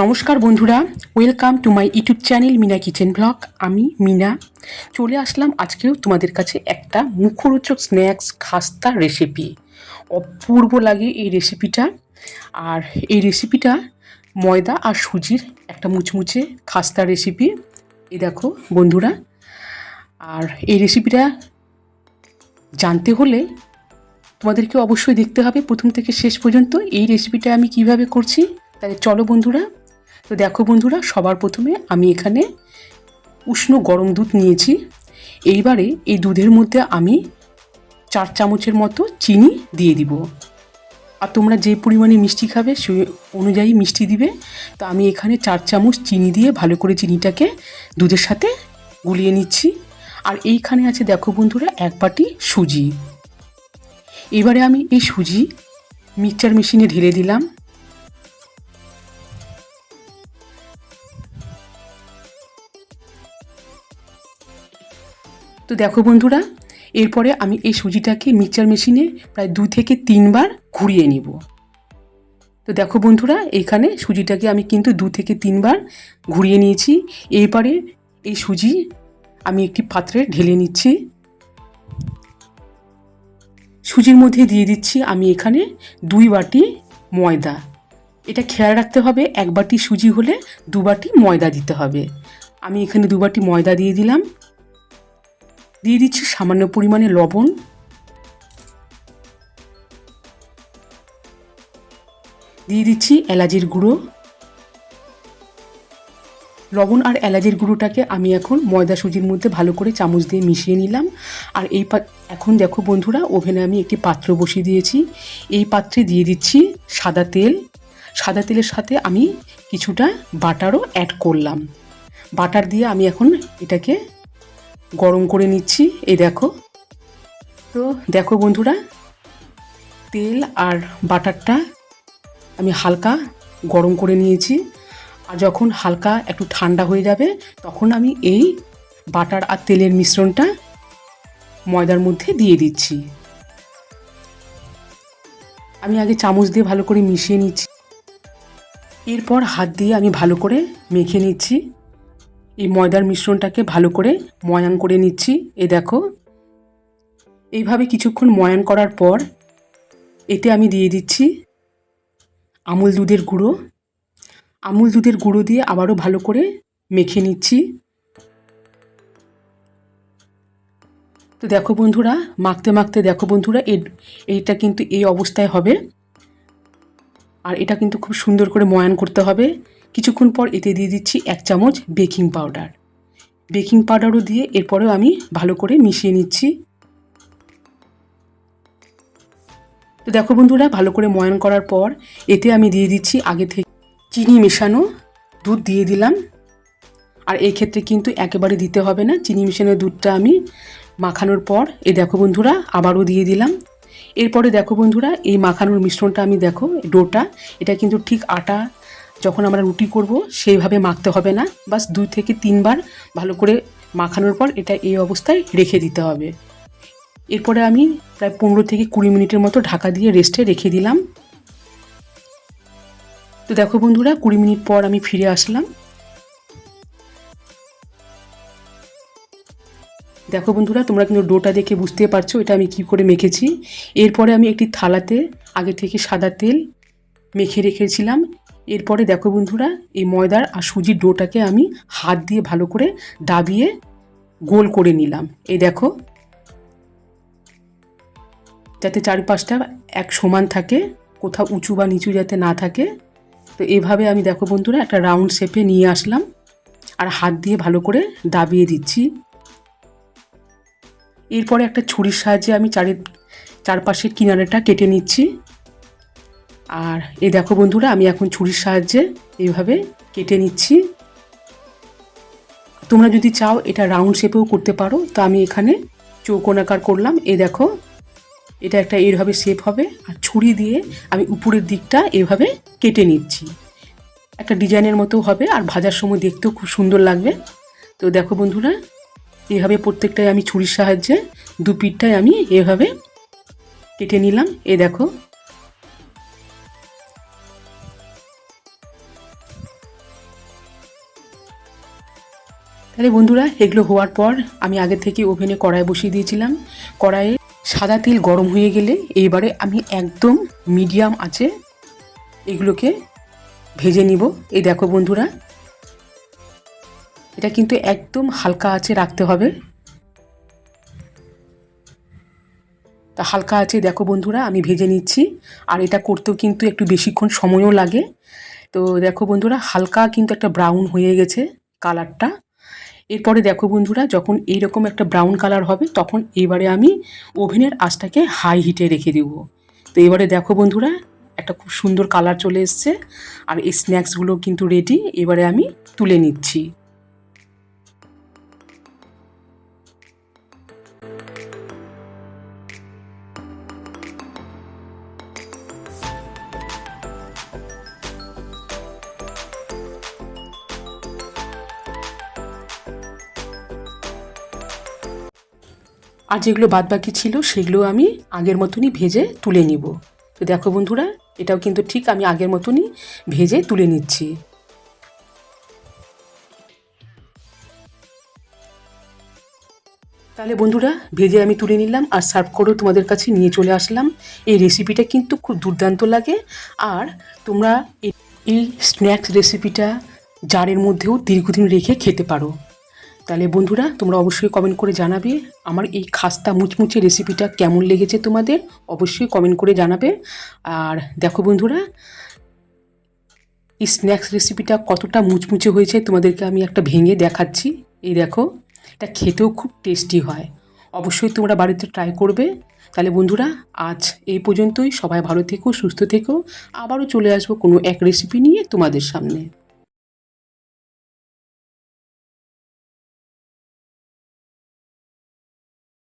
নমস্কার বন্ধুরা welcome to my YouTube channel Mina kitchen blog আমি মিনা। চলে আসলাম আজকেও তোমাদের কাছে একটা মুখরোচক স্ন্যাক্স খাস্তা রেসিপি অপূর্ব লাগে এই রেসিপিটা আর এই রেসিপিটা ময়দা আর সুজির একটা মুচমুচে খাস্তা রেসিপি এই দেখো বন্ধুরা। আর এই রেসিপিটা জানতে হলে তোমাদেরকে অবশ্যই দেখতে হবে প্রথম থেকে শেষ পর্যন্ত। এই রেসিপিটা আমি কীভাবে করছি? তাহলে চলো বন্ধুরা তো দেখো বন্ধুরা, সবার প্রথমে আমি এখানে উষ্ণ গরম দুধ নিয়েছি। এইবারে এই দুধের মধ্যে আমি চার চামচের মতো চিনি দিয়ে দিব। আর তোমরা যে পরিমাণে মিষ্টি খাবে সেই অনুযায়ী মিষ্টি দিবে। তো আমি এখানে চার চামচ চিনি দিয়ে ভালো করে চিনিটাকে দুধের সাথে গুলিয়ে নিচ্ছি। আর এইখানে আছে দেখো বন্ধুরা, এক বাটি সুজি। এবারে আমি এই সুজি মিক্সচার মেশিনে ঢেলে দিলাম। তো দেখো বন্ধুরা, এরপরে আমি এই সুজিটাকে মিক্সচার মেশিনে প্রায় দু থেকে তিনবার ঘুরিয়ে নিব। তো দেখো বন্ধুরা, এখানে সুজিটাকে আমি কিন্তু দু থেকে তিনবার ঘুরিয়ে নিয়েছি। এরপরে এই সুজি আমি একটি পাত্রে ঢেলে নিচ্ছি। সুজির মধ্যে দিয়ে দিচ্ছি আমি এখানে দুই বাটি ময়দা। এটা খেয়াল রাখতে হবে, এক বাটি সুজি হলে দু বাটি ময়দা দিতে হবে। আমি এখানে দু বাটি ময়দা দিয়ে দিলাম। দিয়ে দিচ্ছি সামান্য পরিমাণে লবণ। দিয়ে দিচ্ছি এলাচের গুঁড়ো। লবণ আর এলাচের গুঁড়োটাকে আমি এখন ময়দা সুজির মধ্যে ভালো করে চামচ দিয়ে মিশিয়ে নিলাম। আর এই এখন দেখো বন্ধুরা, ওভেনে আমি একটি পাত্র বসিয়ে দিয়েছি। এই পাত্রে দিয়ে দিচ্ছি সাদা তেল। সাদা তেলের সাথে আমি কিছুটা বাটারও অ্যাড করলাম। বাটার দিয়ে আমি এখন এটাকে গরম করে নিচ্ছি। এই দেখো। তো দেখো বন্ধুরা, তেল আর বাটারটা আমি হালকা গরম করে নিয়েছি। আর যখন হালকা একটু ঠান্ডা হয়ে যাবে, তখন আমি এই বাটার আর তেলের মিশ্রণটা ময়দার মধ্যে দিয়ে দিচ্ছি। আমি আগে চামচ দিয়ে ভালো করে মিশিয়ে নিচ্ছি। এরপর হাত দিয়ে আমি ভালো করে মেখে নিচ্ছি। এই ময়দার মিশ্রণটাকে ভালো করে ময়ান করে নিচ্ছি। এ দেখো। এইভাবে কিছুক্ষণ ময়ান করার পর এতে আমি দিয়ে দিচ্ছি আমুল দুধের গুঁড়ো। আমুল দুধের গুঁড়ো দিয়ে আবারও ভালো করে মেখে নিচ্ছি। তো দেখো বন্ধুরা, মাখতে মাখতে দেখো বন্ধুরা এইটা কিন্তু এই অবস্থায় হবে। আর এটা কিন্তু খুব সুন্দর করে ময়ান করতে হবে। কিছুক্ষণ পর এতে দিয়ে দিচ্ছি এক চামচ বেকিং পাউডার। বেকিং পাউডারও দিয়ে এরপরেও আমি ভালো করে মিশিয়ে নিচ্ছি। তো দেখো বন্ধুরা, ভালো করে ময়ান করার পর এতে আমি দিয়ে দিচ্ছি আগে থেকে চিনি মেশানো দুধ দিয়ে দিলাম। আর এই ক্ষেত্রে কিন্তু একেবারে দিতে হবে না, চিনি মেশানো দুধটা আমি মাখানোর পর এ দেখো বন্ধুরা, আবারও দিয়ে দিলাম। এরপরে দেখো বন্ধুরা, এই মাখানোর মিশ্রণটা আমি দেখো, ডোটা, এটা কিন্তু ঠিক আটা যখন আমরা রুটি করব, সেইভাবে মাখতে হবে না। বাস দুই থেকে তিনবার ভালো করে মাখানোর পর এটা এই অবস্থায় রেখে দিতে হবে। এরপরে আমি প্রায় পনেরো থেকে কুড়ি মিনিটের মতো ঢাকা দিয়ে রেস্টে রেখে দিলাম। তো দেখো বন্ধুরা, কুড়ি মিনিট পর আমি ফিরে আসলাম। দেখো বন্ধুরা, তোমরা কিন্তু ডোটা দেখে বুঝতে পারছ এটা আমি কি করে মেখেছি। এরপরে আমি একটি থালাতে আগে থেকে সাদা তেল মেখে রেখেছিলাম। এরপরে দেখো বন্ধুরা, এই ময়দার আর সুজির ডোটাকে আমি হাত দিয়ে ভালো করে দাবিয়ে গোল করে নিলাম। এই দেখো, যাতে চারপাশটা এক সমান থাকে, কোথাও উঁচু বা নিচু যাতে না থাকে। তো এভাবে আমি দেখো বন্ধুরা, একটা রাউন্ড শেপে নিয়ে আসলাম আর হাত দিয়ে ভালো করে দাবিয়ে দিচ্ছি। এরপরে একটা ছুরির সাহায্যে আমি চারি, চারপাশের কিনারেটা কেটে নিচ্ছি। আর এই দেখো বন্ধুরা, আমি এখন ছুরির সাহায্যে এইভাবে কেটে নিচ্ছি। তোমরা যদি চাও এটা রাউন্ড শেপেও করতে পারো, তো আমি এখানে চৌকোনাকার করলাম। এ দেখো, এটা একটা এইভাবে শেপ হবে, আর ছুরি দিয়ে আমি উপরের দিকটা এভাবে কেটে নিচ্ছি। একটা ডিজাইনের মতো হবে, আর ভাজার সময় দেখতেও খুব সুন্দর লাগবে। তো দেখো বন্ধুরা এভাবে প্রত্যেকটাই আমি ছুরির সাহায্যে দু আমি এভাবে কেটে নিলাম। এ দেখো তাহলে বন্ধুরা, এগুলো হওয়ার পর আমি আগে থেকে ওভেনে কড়াই বসিয়ে দিয়েছিলাম। কড়াইয়ে সাদা তেল গরম হয়ে গেলে এইবারে আমি একদম মিডিয়াম আছে এগুলোকে ভেজে নিব। এই দেখো বন্ধুরা, এটা কিন্তু একদম হালকা আছে রাখতে হবে। তা হালকা আছে, দেখো বন্ধুরা, আমি ভেজে নিচ্ছি। আর এটা করতেও কিন্তু একটু বেশিক্ষণ সময়ও লাগে। তো দেখো বন্ধুরা, হালকা কিন্তু একটা ব্রাউন হয়ে গেছে কালারটা। এরপরে দেখো বন্ধুরা, যখন এইরকম একটা ব্রাউন কালার হবে, তখন এবারে আমি ওভেনের আঁচটাকে হাই হিটে রেখে দেব। তো এবারে দেখো বন্ধুরা, একটা খুব সুন্দর কালার চলে এসছে। আর এই স্ন্যাক্সগুলো কিন্তু রেডি এবারে আমি তুলে নিচ্ছি। আর যেগুলো বাদ বাকি ছিল, সেগুলো আমি আগের মতনই ভেজে তুলে নিব। তো দেখো বন্ধুরা, এটাও কিন্তু ঠিক আমি আগের মতনই ভেজে তুলে নিচ্ছি। তাহলে বন্ধুরা, ভেজে আমি তুলে নিলাম আর সার্ভ করেও তোমাদের কাছে নিয়ে চলে আসলাম। এই রেসিপিটা কিন্তু খুব দুর্দান্ত লাগে। আর তোমরা এই- স্ন্যাক্স রেসিপিটা জারের মধ্যেও দীর্ঘদিন রেখে খেতে পারো। তাহলে বন্ধুরা, তোমরা অবশ্যই কমেন্ট করে জানাবে আমার এই খাস্তা মুচমুচে রেসিপিটা কেমন লেগেছে তোমাদের। অবশ্যই কমেন্ট করে জানাবে। আর দেখো বন্ধুরা, এই স্ন্যাক্স রেসিপিটা কতটা মুচমুচে হয়েছে তোমাদেরকে আমি একটা ভেঙে দেখাচ্ছি। এই দেখো, এটা খেতেও খুব টেস্টি হয়। অবশ্যই তোমরা বাড়িতে ট্রাই করবে। তাহলে বন্ধুরা, আজ এই পর্যন্তই। সবাই ভালো থেকো, সুস্থ থেকো। আবারও চলে আসব কোনো এক রেসিপি নিয়ে তোমাদের সামনে।